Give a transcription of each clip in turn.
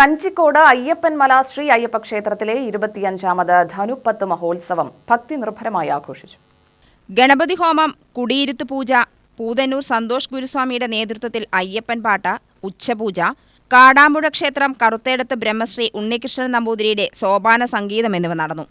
കഞ്ചിക്കോട് അയ്യപ്പൻമല ശ്രീ അയ്യപ്പ ക്ഷേത്രത്തിലെ ഇരുപത്തിയഞ്ചാമത് ധനുപ്പത്ത് മഹോത്സവം ഭക്തി നിർഭരമായി ആഘോഷിച്ചു. ഗണപതി ഹോമം കുടിയിരുത്ത് പൂജ പൂതന്നൂർ സന്തോഷ് ഗുരുസ്വാമിയുടെ നേതൃത്വത്തിൽ അയ്യപ്പൻ പാട്ട ഉച്ചപൂജ കാടാമ്പുഴ ക്ഷേത്രം കറുത്തേടത്ത് ബ്രഹ്മശ്രീ ഉണ്ണികൃഷ്ണൻ നമ്പൂതിരിയുടെ സോപാന സംഗീതം എന്നിവ നടന്നു.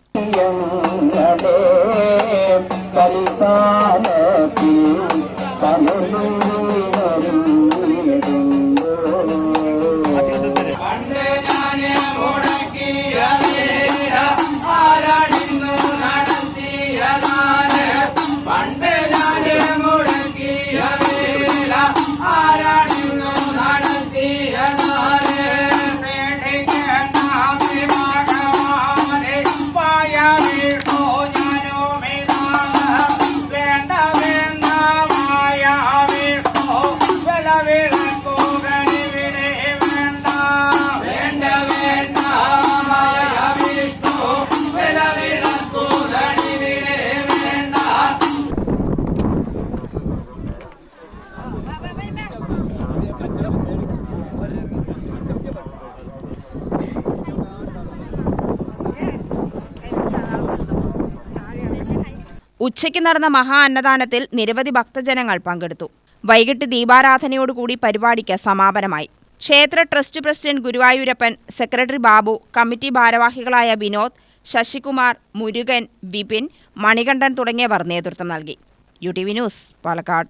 ഉച്ചയ്ക്ക് നടന്ന മഹാ അന്നദാനത്തിൽ നിരവധി ഭക്തജനങ്ങൾ പങ്കെടുത്തു. വൈകിട്ട് ദീപാരാധനയോടുകൂടി പരിപാടിക്ക് സമാപനമായി. ക്ഷേത്ര trust president Guruvayurappan secretary Babu committee ഭാരവാഹികളായ വിനോദ് ശശികുമാർ മുരുകൻ വിപിൻ മണികണ്ഠൻ തുടങ്ങിയവർ നേതൃത്വം നൽകി. U T V news Palakkad.